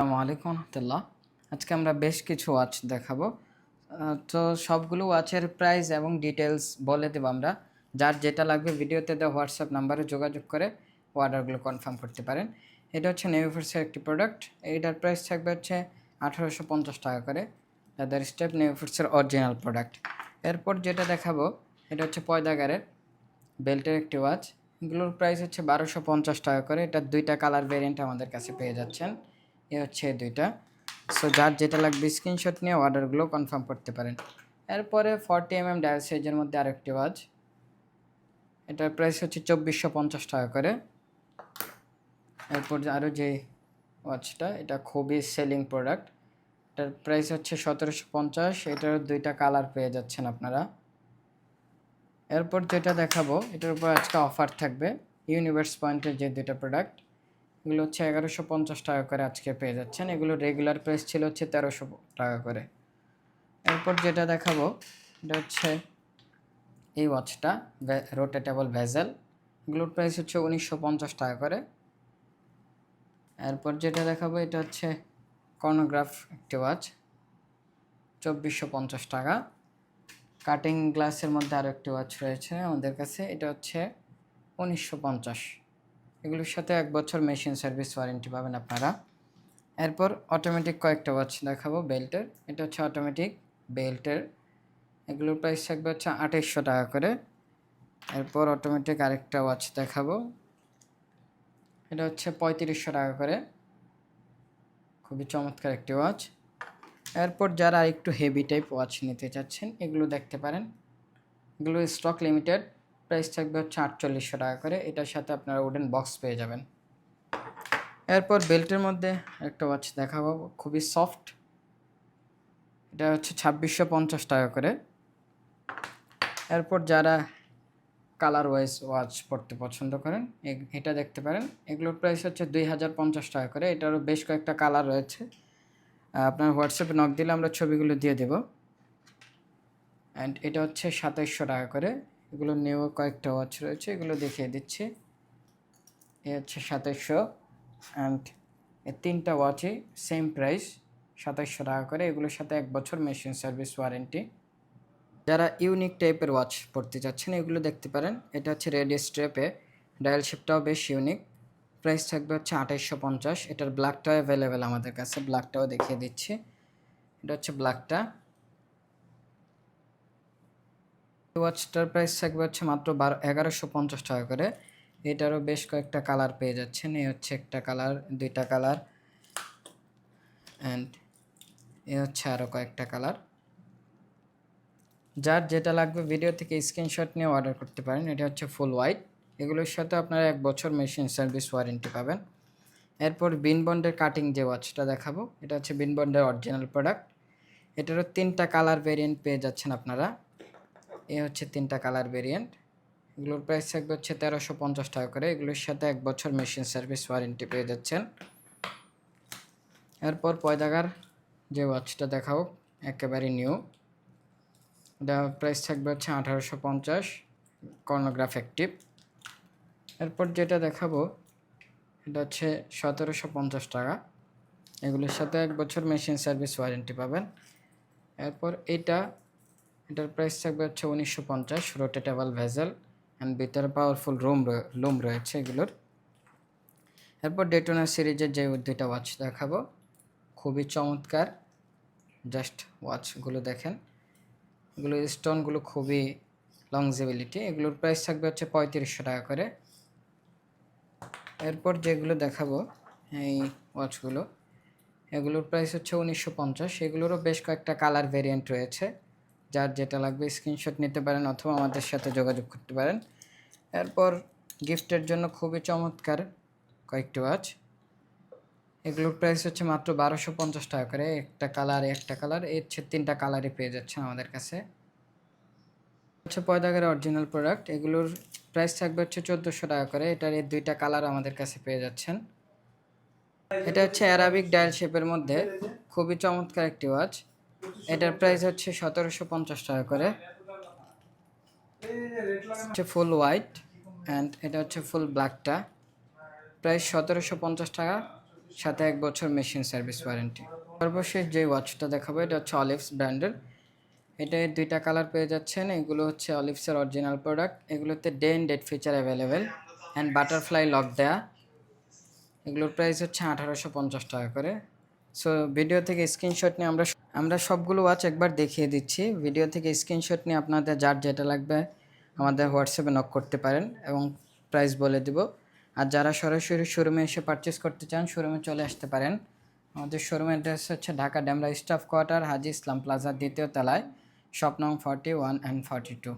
আসসালামু আলাইকুম রহমতুল্লাহ। আজকে আমরা বেশ কিছু ওয়াচ দেখাবো। তো সবগুলো ওয়াচের প্রাইস এবং ডিটেলস বলে দেবো আমরা। যার যেটা লাগবে ভিডিওতে দেওয়া হোয়াটসঅ্যাপ নাম্বারে যোগাযোগ করে অর্ডারগুলো কনফার্ম করতে পারেন। এটা হচ্ছে নেভিফোর্সের একটি প্রোডাক্ট এইটার প্রাইস থাকবে হচ্ছে আঠারোশো পঞ্চাশ টাকা করে। তাদের স্টেপ নেভিফোর্সের অরিজিনাল প্রোডাক্ট এরপর যেটা দেখাবো, এটা হচ্ছে পয়দাগারের বেল্টের একটি ওয়াচ। এগুলোর প্রাইস হচ্ছে বারোশো পঞ্চাশ টাকা করে। এটার দুইটা কালার ভেরিয়েন্ট আমাদের কাছে পেয়ে যাচ্ছেন। এ হচ্ছে দুইটা। সো যার যেটা লাগবে স্ক্রিনশট নিয়ে অর্ডারগুলো কনফার্ম করতে পারেন। এরপরে ফর্টি এম এম ডায়াল মধ্যে আরেকটি ওয়াচ এটার প্রাইস হচ্ছে চব্বিশশো পঞ্চাশ টাকা করে। এরপর আরও যে ওয়াচটা এটা খুবই সেলিং প্রোডাক্ট এটার প্রাইস হচ্ছে সতেরোশো পঞ্চাশ, এটার দুইটা কালার পেয়ে যাচ্ছেন আপনারা। এরপর যেটা দেখাবো, এটার উপর আজকে অফার থাকবে। ইউনিভার্স পয়েন্টের যে দুটো প্রোডাক্ট এগুলো হচ্ছে এগারোশো পঞ্চাশ টাকা করে আজকে পেয়ে যাচ্ছেন। এগুলো রেগুলার প্রাইস ছিল হচ্ছে তেরোশো টাকা করে। এরপর যেটা দেখাবো, এটা হচ্ছে এই ওয়াচটা রোটেটেবল ভেজেল এগুলোর প্রাইস হচ্ছে উনিশশো পঞ্চাশ টাকা করে। এরপর যেটা দেখাবো, এটা হচ্ছে কর্নোগ্রাফ একটি ওয়াচ চব্বিশশো পঞ্চাশ টাকা। কাটিং গ্লাসের মধ্যে আরও একটি ওয়াচ রয়েছে আমাদের কাছে, এটা হচ্ছে উনিশশো পঞ্চাশ। এগুলোর সাথে এক বছর মেশিন সার্ভিস ওয়ারেন্টি পাবেন আপনারা। এরপর অটোমেটিক কয়েকটা ওয়াচ দেখাবো বেল্টের এটা হচ্ছে অটোমেটিক বেল্টের এগুলোর প্রাইস থাকবে হচ্ছে আঠাইশশো টাকা করে। এরপর অটোমেটিক আরেকটা ওয়াচ দেখাবো। এটা হচ্ছে পঁয়ত্রিশশো টাকা করে। খুবই চমৎকার একটি ওয়াচ এরপর যারা একটু হেভি টাইপ ওয়াচ নিতে চাচ্ছেন, এগুলো দেখতে পারেন। এগুলো স্টক লিমিটেড প্রাইস থাকবে হচ্ছে আটচল্লিশশো টাকা করে। এটার সাথে আপনারা উডেন বক্স পেয়ে যাবেন। এরপর বেল্টের মধ্যে একটা ওয়াচ দেখাবো, খুবই সফট এটা হচ্ছে ছাব্বিশশো পঞ্চাশ টাকা করে। এরপর যারা কালার ওয়াইজ ওয়াচ পড়তে পছন্দ করেন এটা দেখতে পারেন। এগুলোর প্রাইস হচ্ছে দুই হাজার পঞ্চাশ টাকা করে। এটারও বেশ কয়েকটা কালার রয়েছে। আপনার হোয়াটসঅ্যাপে নক দিলে আমরা ছবিগুলো দিয়ে দেব। অ্যান্ড এটা হচ্ছে সাতাইশশো টাকা করে। এগুলো নিয়েও কয়েকটা ওয়াচ রয়েছে, এগুলো দেখিয়ে দিচ্ছি। এ হচ্ছে সাতাইশশো অ্যান্ড এই তিনটা ওয়াচই সেম প্রাইস সাতাশশো টাকা করে। এগুলোর সাথে এক বছর মেশিন সার্ভিস ওয়ারেন্টি যারা ইউনিক টাইপের ওয়াচ পড়তে চাচ্ছেন, এগুলো দেখতে পারেন। এটা হচ্ছে রেড স্ট্রেপে ডায়াল শেপটাও বেশ ইউনিক প্রাইস থাকবে হচ্ছে আঠাইশশো পঞ্চাশ। এটার ব্ল্যাকটাও অ্যাভেলেবেল আমাদের কাছে। ব্ল্যাকটাও দেখিয়ে দিচ্ছি। এটা হচ্ছে ব্ল্যাকটা ওয়াচটার প্রাইস থাকবে হচ্ছে মাত্র বারো এগারোশো পঞ্চাশ টাকা করে। এটারও বেশ কয়েকটা কালার পেয়ে যাচ্ছেন। এই হচ্ছে একটা কালার দুইটা কালার অ্যান্ড এ হচ্ছে আরও কয়েকটা কালার যার যেটা লাগবে ভিডিও থেকে স্ক্রিনশট নিয়ে অর্ডার করতে পারেন। এটা হচ্ছে ফুল হোয়াইট এগুলোর সাথে আপনারা এক বছর মেশিন সার্ভিস ওয়ারেন্টি পাবেন। এরপর বিনবন্ডের কাটিং যে ওয়াচটা দেখাবো, এটা হচ্ছে বিনবন্ডের অরিজিনাল প্রোডাক্ট এটারও তিনটা কালার ভেরিয়েন্ট পেয়ে যাচ্ছেন আপনারা। এ হচ্ছে তিনটা কালার ভেরিয়েন্ট এগুলোর প্রাইস থাকবে হচ্ছে তেরোশো পঞ্চাশ টাকা করে। এগুলোর সাথে এক বছর মেশিন সার্ভিস ওয়ারেন্টি পেয়ে যাচ্ছেন। এরপর পয়দাগার যে ওয়াচটা দেখাও, একেবারে নিউ এটা প্রাইস থাকবে হচ্ছে আঠারোশো পঞ্চাশ কর্নোগ্রাফ অ্যাক্টিভ এরপর যেটা দেখাবো, এটা হচ্ছে সতেরোশো পঞ্চাশ টাকা। এগুলোর সাথে এক বছর মেশিন সার্ভিস ওয়ারেন্টি পাবেন। এরপর এটা এটার প্রাইস থাকবে হচ্ছে উনিশশো পঞ্চাশ রোটেটেবল ভেজেল অ্যান্ড ভিতরে পাওয়ারফুল রুম লুম রয়েছে এগুলোর। এরপর ডেটোনা সিরিজের যে দুইটা ওয়াচ দেখাবো, খুবই চমৎকার জাস্ট ওয়াচগুলো দেখেন। এগুলো স্টোনগুলো খুবই লংজিবিলিটি এগুলোর প্রাইস থাকবে হচ্ছে পঁয়ত্রিশশো টাকা করে। এরপর যেগুলো দেখাবো, এই ওয়াচগুলো এগুলোর প্রাইস হচ্ছে উনিশশো পঞ্চাশ, এগুলোরও বেশ কয়েকটা কালার ভেরিয়েন্ট রয়েছে। যার যেটা লাগবে স্ক্রিনশট নিতে পারেন অথবা আমাদের সাথে যোগাযোগ করতে পারেন। এরপর গিফটের জন্য খুবই চমৎকার কয়েকটি ওয়াচ এগুলোর প্রাইস হচ্ছে মাত্র বারোশো পঞ্চাশ টাকা করে। একটা কালার একটা কালারের হচ্ছে তিনটা কালারই পেয়ে যাচ্ছেন আমাদের কাছে। হচ্ছে পয়দাগের অরিজিনাল প্রোডাক্ট এগুলোর প্রাইস থাকবে হচ্ছে চোদ্দোশো টাকা করে। এটার এই দুইটা কালার আমাদের কাছে পেয়ে যাচ্ছেন। এটা হচ্ছে অ্যারাবিক ডায়াল শেপের মধ্যে। খুবই চমৎকার একটি ওয়াচ এটার প্রাইস হচ্ছে সতেরোশো পঞ্চাশ টাকা করে। হচ্ছে ফুল হোয়াইট অ্যান্ড এটা হচ্ছে ফুল ব্ল্যাকটা প্রাইস সতেরোশো পঞ্চাশ টাকা, সাথে এক বছর মেশিন সার্ভিস ওয়ারেন্টি সর্বশেষ যে ওয়াচটা দেখাবো, এটা হচ্ছে অলিভস ব্র্যান্ডের এটা দুইটা কালার পেয়ে যাচ্ছেন। এগুলো হচ্ছে অলিভসের অরিজিনাল প্রোডাক্ট এগুলোতে day and date feature available and butterfly lock দেয়া। এগুলোর প্রাইস হচ্ছে আঠারোশো পঞ্চাশ টাকা করে। সো ভিডিও থেকে স্ক্রিনশট নিয়ে আমরা আমরা সবগুলো ওয়াচ একবার দেখিয়ে দিচ্ছি। ভিডিও থেকে স্ক্রিনশট নিয়ে আপনাদের যার যেটা লাগবে আমাদের হোয়াটসঅ্যাপে নক করতে পারেন এবং প্রাইস বলে দিব। আর যারা সরাসরি শোরুমে এসে পারচেস করতে চান শোরুমে চলে আসতে পারেন। আমাদের শোরুমের অ্যাড্রেস হচ্ছে ঢাকা ড্যামরা স্টাফ কোয়ার্টার, হাজি ইসলাম প্লাজার দ্বিতীয় তলায়, শপ নং forty one and forty two